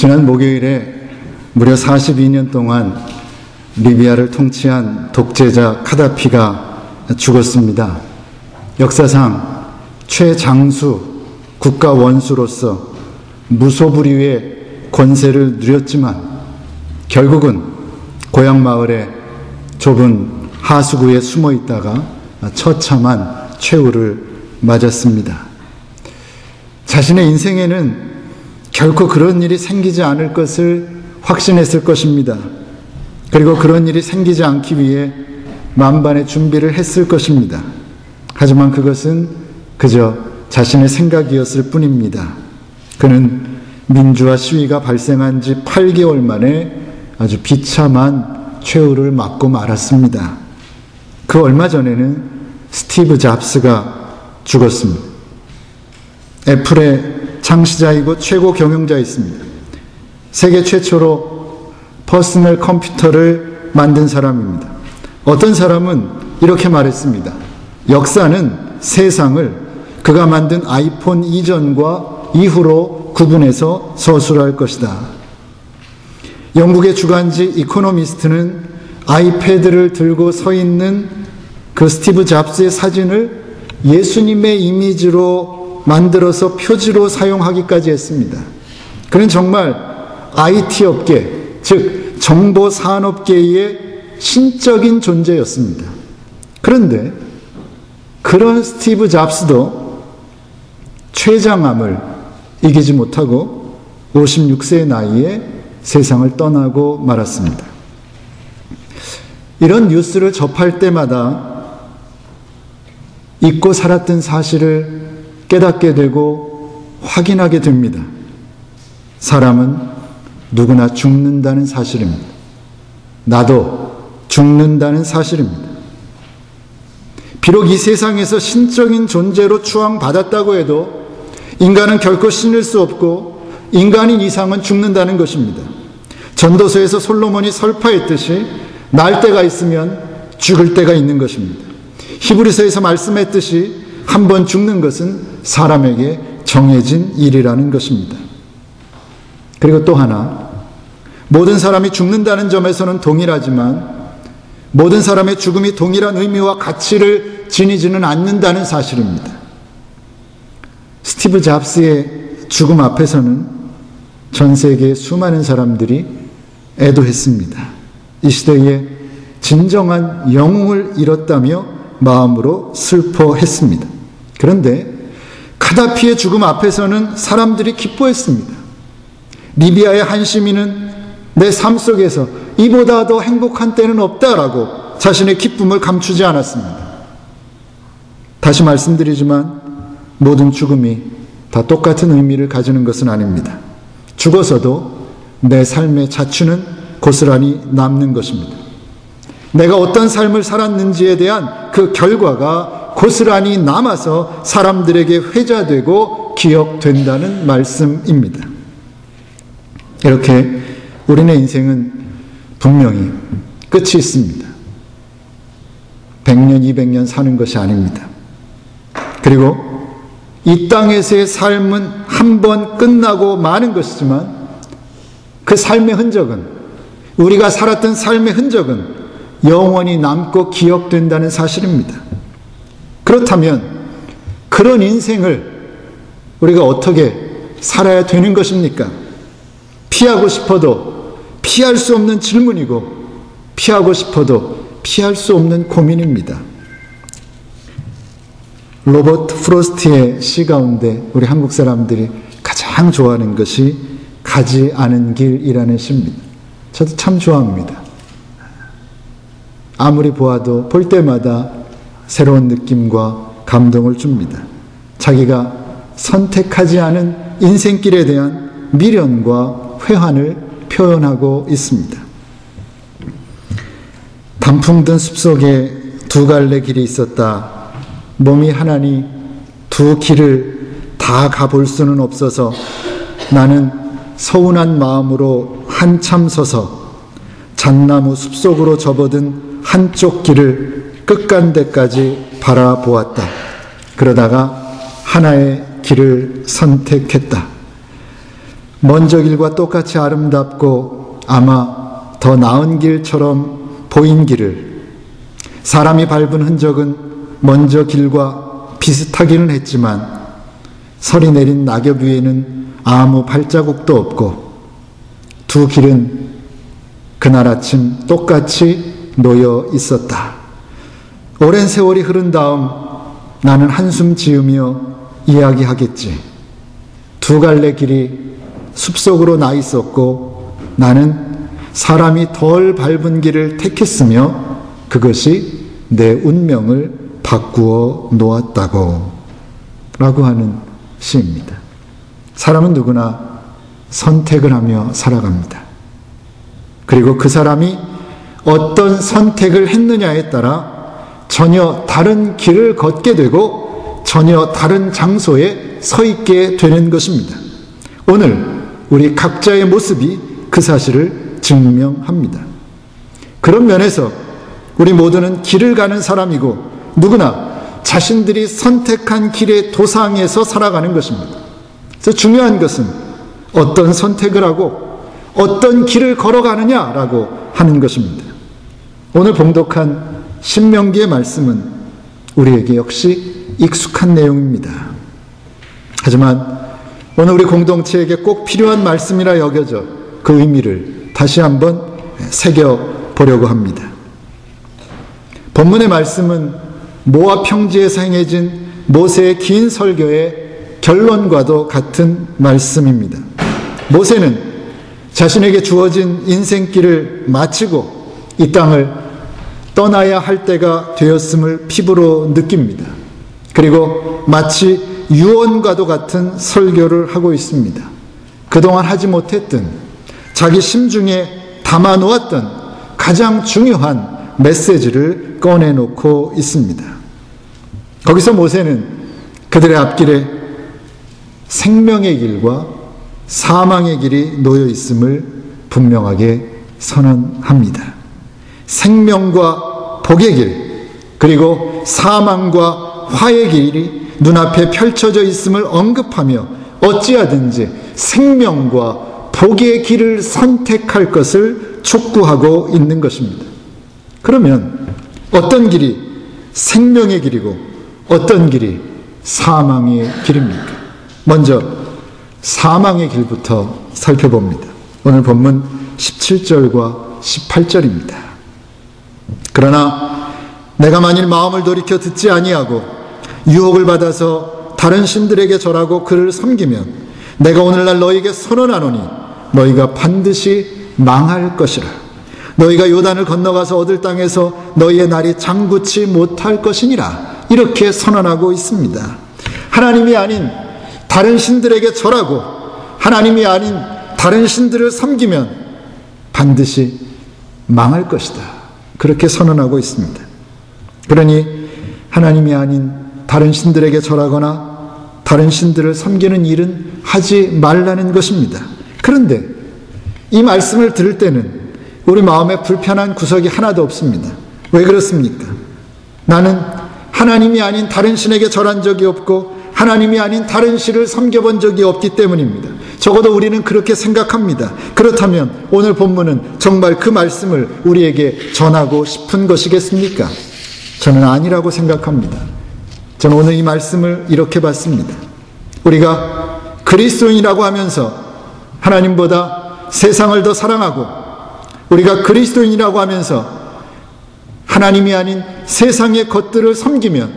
지난 목요일에 무려 42년 동안 리비아를 통치한 독재자 카다피가 죽었습니다. 역사상 최장수 국가 원수로서 무소불위의 권세를 누렸지만 결국은 고향 마을에 좁은 하수구에 숨어 있다가 처참한 최후를 맞았습니다. 자신의 인생에는 결코 그런 일이 생기지 않을 것을 확신했을 것입니다. 그리고 그런 일이 생기지 않기 위해 만반의 준비를 했을 것입니다. 하지만 그것은 그저 자신의 생각이었을 뿐입니다. 그는 민주화 시위가 발생한 지 8개월 만에 아주 비참한 최후를 맞고 말았습니다. 그 얼마 전에는 스티브 잡스가 죽었습니다. 애플의 창시자이고 최고 경영자였습니다. 세계 최초로 퍼스널 컴퓨터를 만든 사람입니다. 어떤 사람은 이렇게 말했습니다. 역사는 세상을 그가 만든 아이폰 이전과 이후로 구분해서 서술할 것이다. 영국의 주간지 이코노미스트는 아이패드를 들고 서 있는 그 스티브 잡스의 사진을 예수님의 이미지로 만들어서 표지로 사용하기까지 했습니다. 그는 정말 IT 업계, 즉 정보 산업계의 신적인 존재였습니다. 그런데 그런 스티브 잡스도 췌장암을 이기지 못하고 56세의 나이에 세상을 떠나고 말았습니다. 이런 뉴스를 접할 때마다 잊고 살았던 사실을 깨닫게 되고 확인하게 됩니다. 사람은 누구나 죽는다는 사실입니다. 나도 죽는다는 사실입니다. 비록 이 세상에서 신적인 존재로 추앙받았다고 해도 인간은 결코 신일 수 없고 인간인 이상은 죽는다는 것입니다. 전도서에서 솔로몬이 설파했듯이 날 때가 있으면 죽을 때가 있는 것입니다. 히브리서에서 말씀했듯이 한 번 죽는 것은 사람에게 정해진 일이라는 것입니다. 그리고 또 하나, 모든 사람이 죽는다는 점에서는 동일하지만 모든 사람의 죽음이 동일한 의미와 가치를 지니지는 않는다는 사실입니다. 스티브 잡스의 죽음 앞에서는 전 세계의 수많은 사람들이 애도했습니다. 이 시대에 진정한 영웅을 잃었다며 마음으로 슬퍼했습니다. 그런데 카다피의 죽음 앞에서는 사람들이 기뻐했습니다. 리비아의 한 시민은 내 삶 속에서 이보다 더 행복한 때는 없다라고 자신의 기쁨을 감추지 않았습니다. 다시 말씀드리지만 모든 죽음이 다 똑같은 의미를 가지는 것은 아닙니다. 죽어서도 내 삶의 자취는 고스란히 남는 것입니다. 내가 어떤 삶을 살았는지에 대한 그 결과가 고스란히 남아서 사람들에게 회자되고 기억된다는 말씀입니다. 이렇게 우리네 인생은 분명히 끝이 있습니다. 100년, 200년 사는 것이 아닙니다. 그리고 이 땅에서의 삶은 한 번 끝나고 마는 것이지만 그 삶의 흔적은 우리가 살았던 삶의 흔적은 영원히 남고 기억된다는 사실입니다. 그렇다면 그런 인생을 우리가 어떻게 살아야 되는 것입니까? 피하고 싶어도 피할 수 없는 질문이고 피하고 싶어도 피할 수 없는 고민입니다. 로버트 프로스트의 시 가운데 우리 한국 사람들이 가장 좋아하는 것이 가지 않은 길이라는 시입니다. 저도 참 좋아합니다. 아무리 보아도 볼 때마다 새로운 느낌과 감동을 줍니다. 자기가 선택하지 않은 인생길에 대한 미련과 회한을 표현하고 있습니다. 단풍 든 숲속에 두 갈래 길이 있었다. 몸이 하나니 두 길을 다 가볼 수는 없어서 나는 서운한 마음으로 한참 서서 잣나무 숲속으로 접어든 한쪽 길을 끝간데까지 바라보았다. 그러다가 하나의 길을 선택했다. 먼저 길과 똑같이 아름답고 아마 더 나은 길처럼 보인 길을 사람이 밟은 흔적은 먼저 길과 비슷하기는 했지만 설이 내린 낙엽 위에는 아무 발자국도 없고 두 길은 그날 아침 똑같이 놓여 있었다. 오랜 세월이 흐른 다음 나는 한숨 지으며 이야기하겠지. 두 갈래 길이 숲속으로 나 있었고 나는 사람이 덜 밟은 길을 택했으며 그것이 내 운명을 바꾸어 놓았다고 라고 하는 시입니다. 사람은 누구나 선택을 하며 살아갑니다. 그리고 그 사람이 어떤 선택을 했느냐에 따라 전혀 다른 길을 걷게 되고 전혀 다른 장소에 서 있게 되는 것입니다. 오늘 우리 각자의 모습이 그 사실을 증명합니다. 그런 면에서 우리 모두는 길을 가는 사람이고 누구나 자신들이 선택한 길의 도상에서 살아가는 것입니다. 그래서 중요한 것은 어떤 선택을 하고 어떤 길을 걸어가느냐라고 하는 것입니다. 오늘 봉독한 신명기의 말씀은 우리에게 역시 익숙한 내용입니다. 하지만 오늘 우리 공동체에게 꼭 필요한 말씀이라 여겨져 그 의미를 다시 한번 새겨 보려고 합니다. 본문의 말씀은 모압 평지에서 행해진 모세의 긴 설교의 결론과도 같은 말씀입니다. 모세는 자신에게 주어진 인생길을 마치고 이 땅을 떠나야 할 때가 되었음을 피부로 느낍니다. 그리고 마치 유언과도 같은 설교를 하고 있습니다. 그동안 하지 못했던 자기 심중에 담아놓았던 가장 중요한 메시지를 꺼내놓고 있습니다. 거기서 모세는 그들의 앞길에 생명의 길과 사망의 길이 놓여 있음을 분명하게 선언합니다. 생명과 복의 길, 그리고 사망과 화의 길이 눈앞에 펼쳐져 있음을 언급하며 어찌하든지 생명과 복의 길을 선택할 것을 촉구하고 있는 것입니다. 그러면 어떤 길이 생명의 길이고 어떤 길이 사망의 길입니까? 먼저 사망의 길부터 살펴봅니다. 오늘 본문 17절과 18절입니다. 그러나 내가 만일 마음을 돌이켜 듣지 아니하고 유혹을 받아서 다른 신들에게 절하고 그를 섬기면 내가 오늘날 너에게 선언하노니 너희가 반드시 망할 것이라. 너희가 요단을 건너가서 얻을 땅에서 너희의 날이 장구치 못할 것이니라. 이렇게 선언하고 있습니다. 하나님이 아닌 다른 신들에게 절하고 하나님이 아닌 다른 신들을 섬기면 반드시 망할 것이다. 그렇게 선언하고 있습니다. 그러니 하나님이 아닌 다른 신들에게 절하거나 다른 신들을 섬기는 일은 하지 말라는 것입니다. 그런데 이 말씀을 들을 때는 우리 마음에 불편한 구석이 하나도 없습니다. 왜 그렇습니까? 나는 하나님이 아닌 다른 신에게 절한 적이 없고 하나님이 아닌 다른 신을 섬겨본 적이 없기 때문입니다. 적어도 우리는 그렇게 생각합니다. 그렇다면 오늘 본문은 정말 그 말씀을 우리에게 전하고 싶은 것이겠습니까? 저는 아니라고 생각합니다. 저는 오늘 이 말씀을 이렇게 봤습니다. 우리가 그리스도인이라고 하면서 하나님보다 세상을 더 사랑하고 우리가 그리스도인이라고 하면서 하나님이 아닌 세상의 것들을 섬기면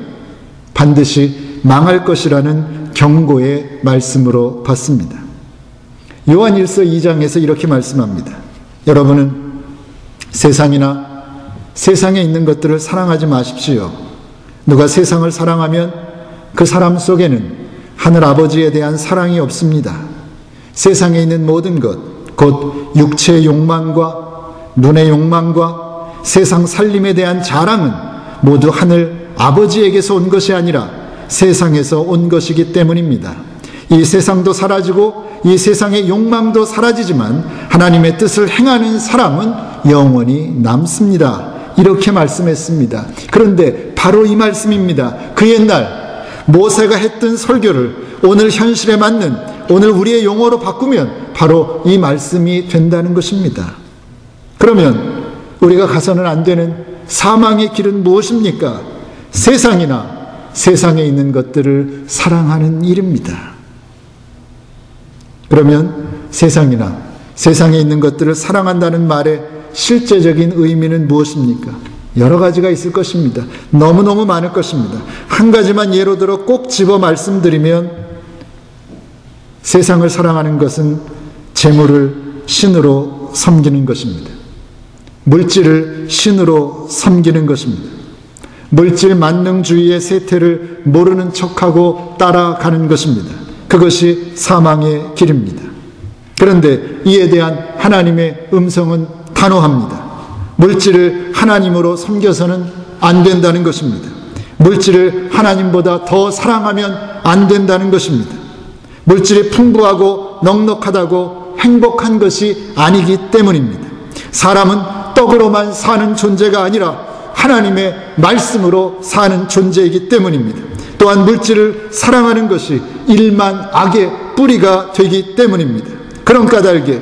반드시 망할 것이라는 경고의 말씀으로 봤습니다. 요한 1서 2장에서 이렇게 말씀합니다. 여러분은 세상이나 세상에 있는 것들을 사랑하지 마십시오. 누가 세상을 사랑하면 그 사람 속에는 하늘 아버지에 대한 사랑이 없습니다. 세상에 있는 모든 것, 곧 육체의 욕망과 눈의 욕망과 세상 살림에 대한 자랑은 모두 하늘 아버지에게서 온 것이 아니라 세상에서 온 것이기 때문입니다. 이 세상도 사라지고 이 세상의 욕망도 사라지지만 하나님의 뜻을 행하는 사람은 영원히 남습니다. 이렇게 말씀했습니다. 그런데 바로 이 말씀입니다. 그 옛날 모세가 했던 설교를 오늘 현실에 맞는 오늘 우리의 용어로 바꾸면 바로 이 말씀이 된다는 것입니다. 그러면 우리가 가서는 안 되는 사망의 길은 무엇입니까? 세상이나 세상에 있는 것들을 사랑하는 일입니다. 그러면 세상이나 세상에 있는 것들을 사랑한다는 말의 실제적인 의미는 무엇입니까? 여러 가지가 있을 것입니다. 너무너무 많을 것입니다. 한 가지만 예로 들어 꼭 집어 말씀드리면 세상을 사랑하는 것은 재물을 신으로 섬기는 것입니다. 물질을 신으로 섬기는 것입니다. 물질 만능주의의 세태를 모르는 척하고 따라가는 것입니다. 그것이 사망의 길입니다. 그런데 이에 대한 하나님의 음성은 단호합니다. 물질을 하나님으로 섬겨서는 안 된다는 것입니다. 물질을 하나님보다 더 사랑하면 안 된다는 것입니다. 물질이 풍부하고 넉넉하다고 행복한 것이 아니기 때문입니다. 사람은 떡으로만 사는 존재가 아니라 하나님의 말씀으로 사는 존재이기 때문입니다. 또한 물질을 사랑하는 것이 일만 악의 뿌리가 되기 때문입니다. 그런 까닭에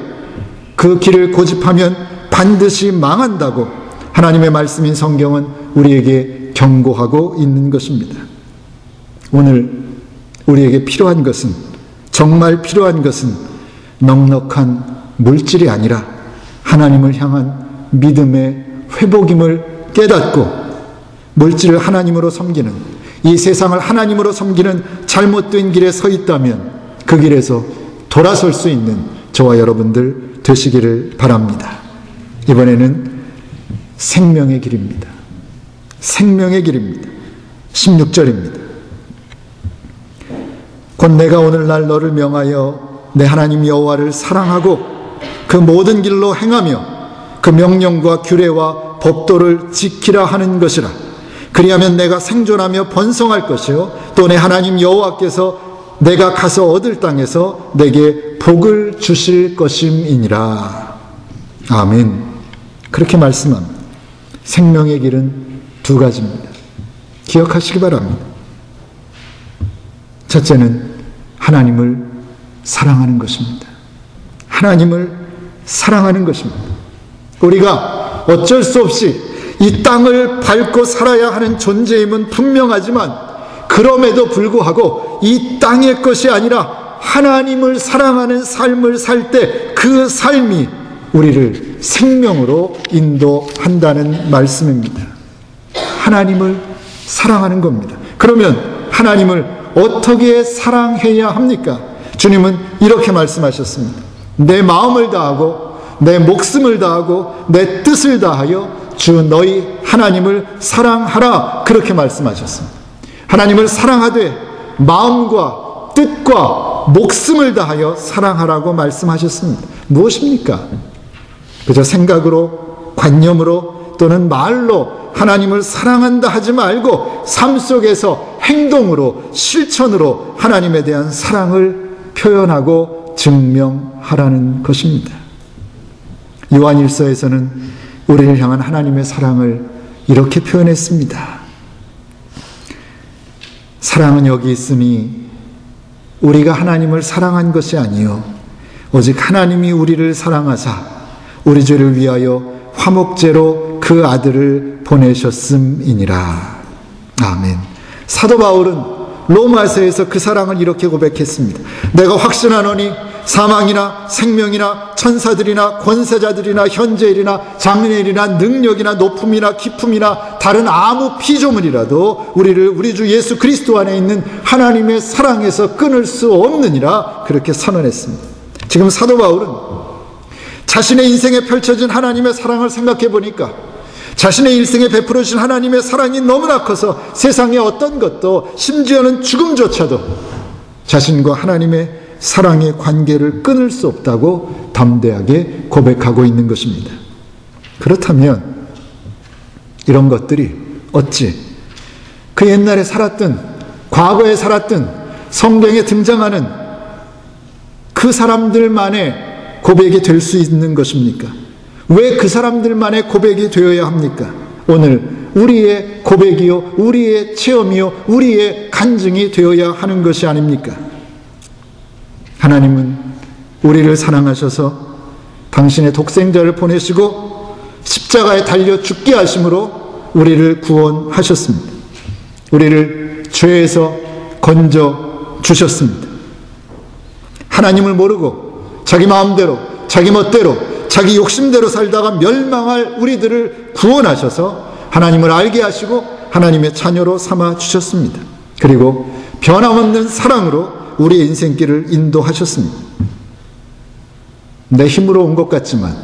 그 길을 고집하면 반드시 망한다고 하나님의 말씀인 성경은 우리에게 경고하고 있는 것입니다. 오늘 우리에게 필요한 것은 정말 필요한 것은 넉넉한 물질이 아니라 하나님을 향한 믿음의 회복임을 깨닫고 물질을 하나님으로 섬기는 이 세상을 하나님으로 섬기는 잘못된 길에 서 있다면 그 길에서 돌아설 수 있는 저와 여러분들 되시기를 바랍니다. 이번에는 생명의 길입니다. 생명의 길입니다. 16절입니다. 곧 내가 오늘날 너를 명하여 내 하나님 여호와를 사랑하고 그 모든 길로 행하며 그 명령과 규례와 법도를 지키라 하는 것이라. 그리하면 내가 생존하며 번성할 것이요 또 내 하나님 여호와께서 내가 가서 얻을 땅에서 내게 복을 주실 것임이니라. 아멘. 그렇게 말씀합니다. 생명의 길은 두 가지입니다. 기억하시기 바랍니다. 첫째는 하나님을 사랑하는 것입니다. 하나님을 사랑하는 것입니다. 우리가 어쩔 수 없이 이 땅을 밟고 살아야 하는 존재임은 분명하지만 그럼에도 불구하고 이 땅의 것이 아니라 하나님을 사랑하는 삶을 살 때 그 삶이 우리를 생명으로 인도한다는 말씀입니다. 하나님을 사랑하는 겁니다. 그러면 하나님을 어떻게 사랑해야 합니까? 주님은 이렇게 말씀하셨습니다. 내 마음을 다하고 내 목숨을 다하고 내 뜻을 다하여 주 너희 하나님을 사랑하라 그렇게 말씀하셨습니다. 하나님을 사랑하되 마음과 뜻과 목숨을 다하여 사랑하라고 말씀하셨습니다. 무엇입니까? 그저 생각으로, 관념으로 또는 말로 하나님을 사랑한다 하지 말고 삶 속에서 행동으로, 실천으로 하나님에 대한 사랑을 표현하고 증명하라는 것입니다. 요한 일서에서는 우리를 향한 하나님의 사랑을 이렇게 표현했습니다. 사랑은 여기 있으니 우리가 하나님을 사랑한 것이 아니요 오직 하나님이 우리를 사랑하사 우리 죄를 위하여 화목제로 그 아들을 보내셨음이니라. 아멘. 사도 바울은 로마서에서 그 사랑을 이렇게 고백했습니다. 내가 확신하노니 사망이나 생명이나 천사들이나 권세자들이나 현재일이나 장래일이나 능력이나 높음이나 기품이나 다른 아무 피조물이라도 우리를 우리 주 예수 그리스도 안에 있는 하나님의 사랑에서 끊을 수 없느니라 그렇게 선언했습니다. 지금 사도 바울은 자신의 인생에 펼쳐진 하나님의 사랑을 생각해 보니까 자신의 일생에 베풀어 주신 하나님의 사랑이 너무나 커서 세상의 어떤 것도 심지어는 죽음조차도 자신과 하나님의 사랑의 관계를 끊을 수 없다고 담대하게 고백하고 있는 것입니다. 그렇다면 이런 것들이 어찌 그 옛날에 살았던 과거에 살았던 성경에 등장하는 그 사람들만의 고백이 될 수 있는 것입니까? 왜 그 사람들만의 고백이 되어야 합니까? 오늘 우리의 고백이요, 우리의 체험이요, 우리의 간증이 되어야 하는 것이 아닙니까? 하나님은 우리를 사랑하셔서 당신의 독생자를 보내시고 십자가에 달려 죽게 하심으로 우리를 구원하셨습니다. 우리를 죄에서 건져 주셨습니다. 하나님을 모르고 자기 마음대로, 자기 멋대로, 자기 욕심대로 살다가 멸망할 우리들을 구원하셔서 하나님을 알게 하시고 하나님의 자녀로 삼아 주셨습니다. 그리고 변함없는 사랑으로 우리의 인생길을 인도하셨습니다. 내 힘으로 온 것 같지만,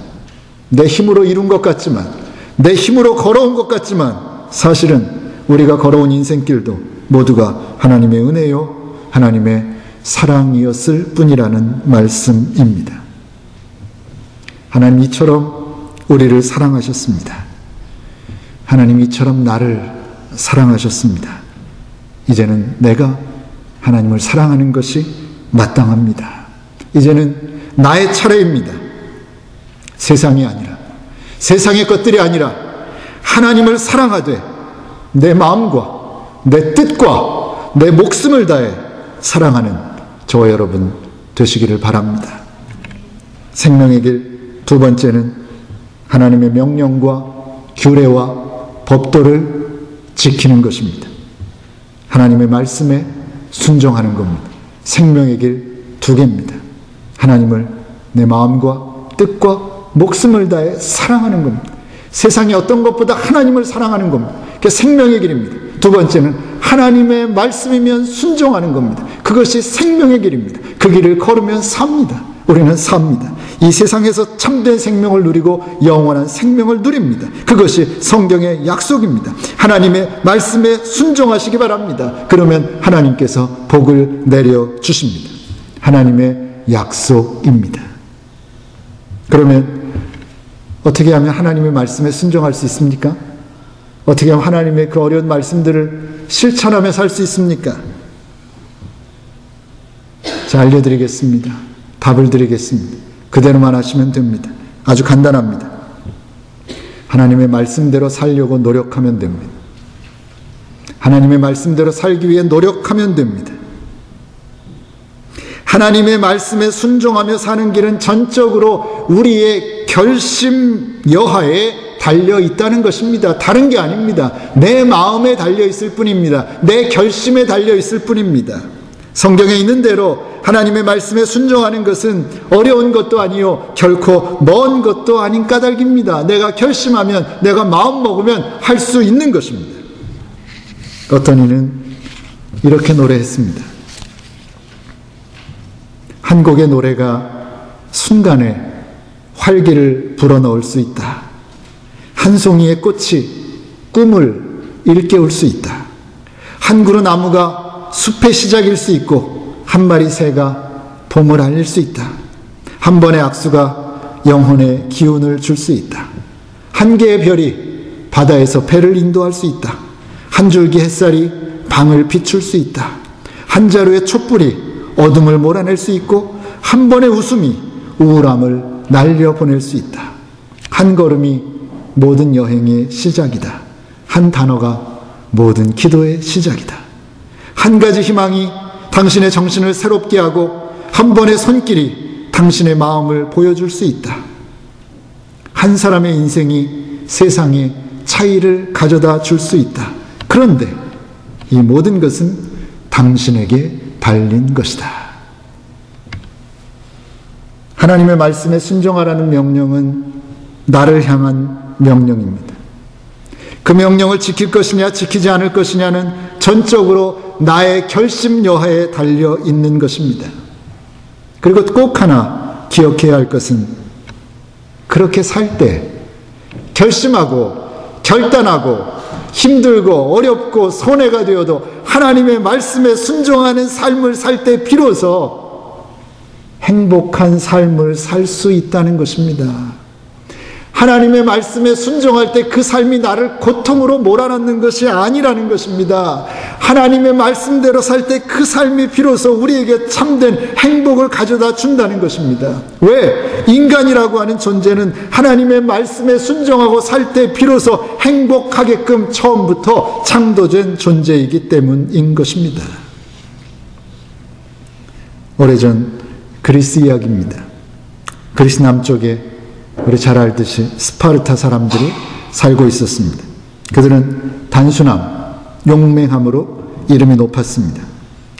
내 힘으로 이룬 것 같지만, 내 힘으로 걸어온 것 같지만, 사실은 우리가 걸어온 인생길도 모두가 하나님의 은혜요, 하나님의 사랑이었을 뿐이라는 말씀입니다. 하나님 이처럼 우리를 사랑하셨습니다. 하나님 이처럼 나를 사랑하셨습니다. 이제는 내가 하나님을 사랑하는 것이 마땅합니다. 이제는 나의 차례입니다. 세상이 아니라, 세상의 것들이 아니라, 하나님을 사랑하되, 내 마음과, 내 뜻과, 내 목숨을 다해 사랑하는 저와 여러분 되시기를 바랍니다. 생명의 길 두 번째는 하나님의 명령과 규례와 법도를 지키는 것입니다. 하나님의 말씀에 순종하는 겁니다. 생명의 길 두 개입니다. 하나님을 내 마음과 뜻과 목숨을 다해 사랑하는 겁니다. 세상의 어떤 것보다 하나님을 사랑하는 겁니다. 그게 생명의 길입니다. 두 번째는 하나님의 말씀이면 순종하는 겁니다. 그것이 생명의 길입니다. 그 길을 걸으면 삽니다. 우리는 삽니다. 이 세상에서 참된 생명을 누리고 영원한 생명을 누립니다. 그것이 성경의 약속입니다. 하나님의 말씀에 순종하시기 바랍니다. 그러면 하나님께서 복을 내려 주십니다. 하나님의 약속입니다. 그러면 어떻게 하면 하나님의 말씀에 순종할 수 있습니까? 어떻게 하면 하나님의 그 어려운 말씀들을 실천하며 살 수 있습니까? 자, 알려드리겠습니다. 답을 드리겠습니다. 그대로만 하시면 됩니다. 아주 간단합니다. 하나님의 말씀대로 살려고 노력하면 됩니다. 하나님의 말씀대로 살기 위해 노력하면 됩니다. 하나님의 말씀에 순종하며 사는 길은 전적으로 우리의 결심 여하에 달려 있다는 것입니다. 다른 게 아닙니다. 내 마음에 달려 있을 뿐입니다. 내 결심에 달려 있을 뿐입니다. 성경에 있는 대로 하나님의 말씀에 순종하는 것은 어려운 것도 아니요 결코 먼 것도 아닌 까닭입니다. 내가 결심하면 내가 마음 먹으면 할 수 있는 것입니다. 어떤 이는 이렇게 노래했습니다. 한 곡의 노래가 순간에 활기를 불어넣을 수 있다. 한 송이의 꽃이 꿈을 일깨울 수 있다. 한 그루 나무가 숲의 시작일 수 있고 한 마리 새가 봄을 알릴 수 있다. 한 번의 악수가 영혼의 기운을 줄 수 있다. 한 개의 별이 바다에서 배를 인도할 수 있다. 한 줄기 햇살이 방을 비출 수 있다. 한 자루의 촛불이 어둠을 몰아낼 수 있고 한 번의 웃음이 우울함을 날려보낼 수 있다. 한 걸음이 모든 여행의 시작이다. 한 단어가 모든 기도의 시작이다. 한 가지 희망이 당신의 정신을 새롭게 하고 한 번의 손길이 당신의 마음을 보여줄 수 있다. 한 사람의 인생이 세상에 차이를 가져다 줄 수 있다. 그런데 이 모든 것은 당신에게 달린 것이다. 하나님의 말씀에 순종하라는 명령은 나를 향한 명령입니다. 그 명령을 지킬 것이냐 지키지 않을 것이냐는 전적으로 나의 결심 여하에 달려 있는 것입니다. 그리고 꼭 하나 기억해야 할 것은 그렇게 살 때 결심하고 결단하고 힘들고 어렵고 손해가 되어도 하나님의 말씀에 순종하는 삶을 살 때 비로소 행복한 삶을 살 수 있다는 것입니다. 하나님의 말씀에 순종할 때 그 삶이 나를 고통으로 몰아넣는 것이 아니라는 것입니다. 하나님의 말씀대로 살 때 그 삶이 비로소 우리에게 참된 행복을 가져다 준다는 것입니다. 왜? 인간이라고 하는 존재는 하나님의 말씀에 순종하고 살 때 비로소 행복하게끔 처음부터 창조된 존재이기 때문인 것입니다. 오래전 그리스 이야기입니다. 그리스 남쪽에 우리 잘 알듯이 스파르타 사람들이 살고 있었습니다. 그들은 단순함, 용맹함으로 이름이 높았습니다.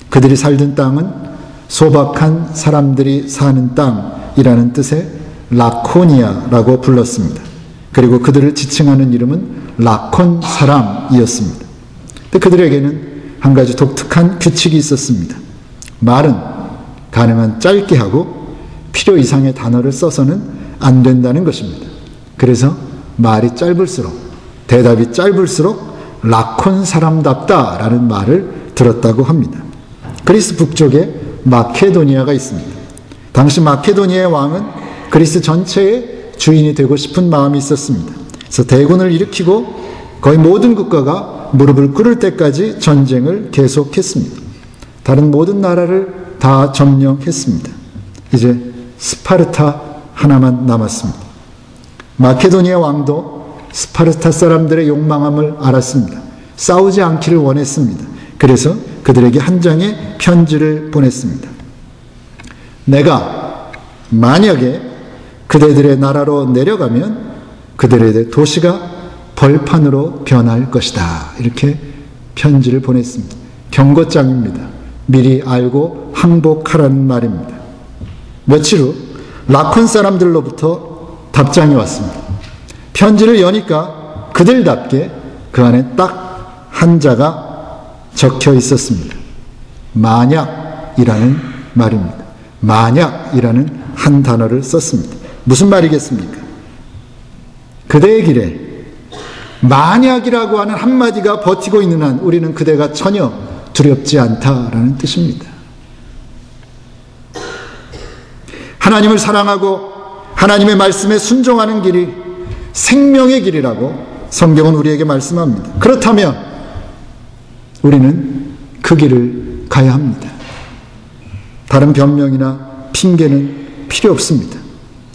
그들이 살던 땅은 소박한 사람들이 사는 땅이라는 뜻의 라코니아라고 불렀습니다. 그리고 그들을 지칭하는 이름은 라콘 사람이었습니다. 그들에게는 한 가지 독특한 규칙이 있었습니다. 말은 가능한 짧게 하고 필요 이상의 단어를 써서는 안 된다는 것입니다. 그래서 말이 짧을수록 대답이 짧을수록 라콘 사람답다라는 말을 들었다고 합니다. 그리스 북쪽에 마케도니아가 있습니다. 당시 마케도니아의 왕은 그리스 전체의 주인이 되고 싶은 마음이 있었습니다. 그래서 대군을 일으키고 거의 모든 국가가 무릎을 꿇을 때까지 전쟁을 계속했습니다. 다른 모든 나라를 다 점령했습니다. 이제 스파르타 하나만 남았습니다. 마케도니아 왕도 스파르타 사람들의 욕망함을 알았습니다. 싸우지 않기를 원했습니다. 그래서 그들에게 한 장의 편지를 보냈습니다. 내가 만약에 그대들의 나라로 내려가면 그들의 도시가 벌판으로 변할 것이다. 이렇게 편지를 보냈습니다. 경고장입니다. 미리 알고 항복하라는 말입니다. 며칠 후 라콘 사람들로부터 답장이 왔습니다. 편지를 여니까 그들답게 그 안에 딱 한자가 적혀 있었습니다. 만약이라는 말입니다. 만약이라는 한 단어를 썼습니다. 무슨 말이겠습니까? 그대의 길에 만약이라고 하는 한마디가 버티고 있는 한 우리는 그대가 전혀 두렵지 않다라는 뜻입니다. 하나님을 사랑하고 하나님의 말씀에 순종하는 길이 생명의 길이라고 성경은 우리에게 말씀합니다. 그렇다면 우리는 그 길을 가야 합니다. 다른 변명이나 핑계는 필요 없습니다.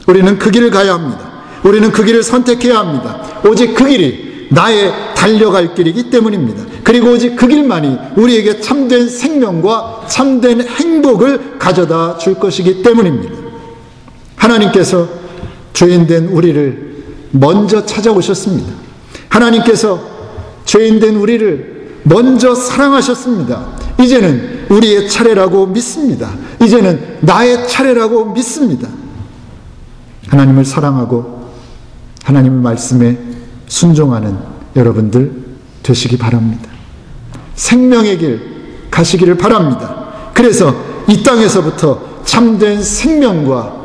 우리는 그 길을 가야 합니다. 우리는 그 길을 선택해야 합니다. 오직 그 길이 나의 달려갈 길이기 때문입니다. 그리고 오직 그 길만이 우리에게 참된 생명과 참된 행복을 가져다 줄 것이기 때문입니다. 하나님께서 죄인된 우리를 먼저 찾아오셨습니다. 하나님께서 죄인된 우리를 먼저 사랑하셨습니다. 이제는 우리의 차례라고 믿습니다. 이제는 나의 차례라고 믿습니다. 하나님을 사랑하고 하나님의 말씀에 순종하는 여러분들 되시기 바랍니다. 생명의 길 가시기를 바랍니다. 그래서 이 땅에서부터 참된 생명과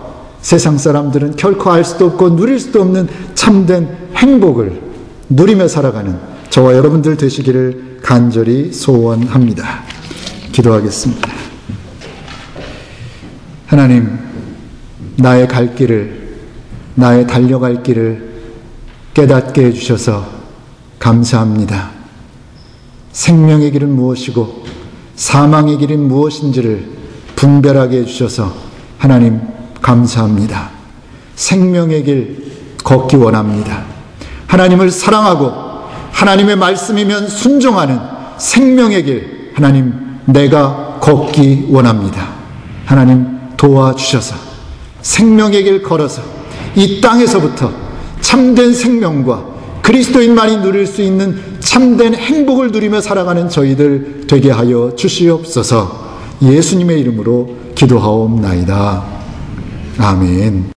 세상 사람들은 결코 알 수도 없고 누릴 수도 없는 참된 행복을 누리며 살아가는 저와 여러분들 되시기를 간절히 소원합니다. 기도하겠습니다. 하나님, 나의 갈 길을, 나의 달려갈 길을 깨닫게 해주셔서 감사합니다. 생명의 길은 무엇이고 사망의 길은 무엇인지를 분별하게 해주셔서 하나님 감사합니다. 생명의 길 걷기 원합니다. 하나님을 사랑하고 하나님의 말씀이면 순종하는 생명의 길 하나님 내가 걷기 원합니다. 하나님 도와주셔서 생명의 길 걸어서 이 땅에서부터 참된 생명과 그리스도인만이 누릴 수 있는 참된 행복을 누리며 살아가는 저희들 되게 하여 주시옵소서 예수님의 이름으로 기도하옵나이다. 아멘.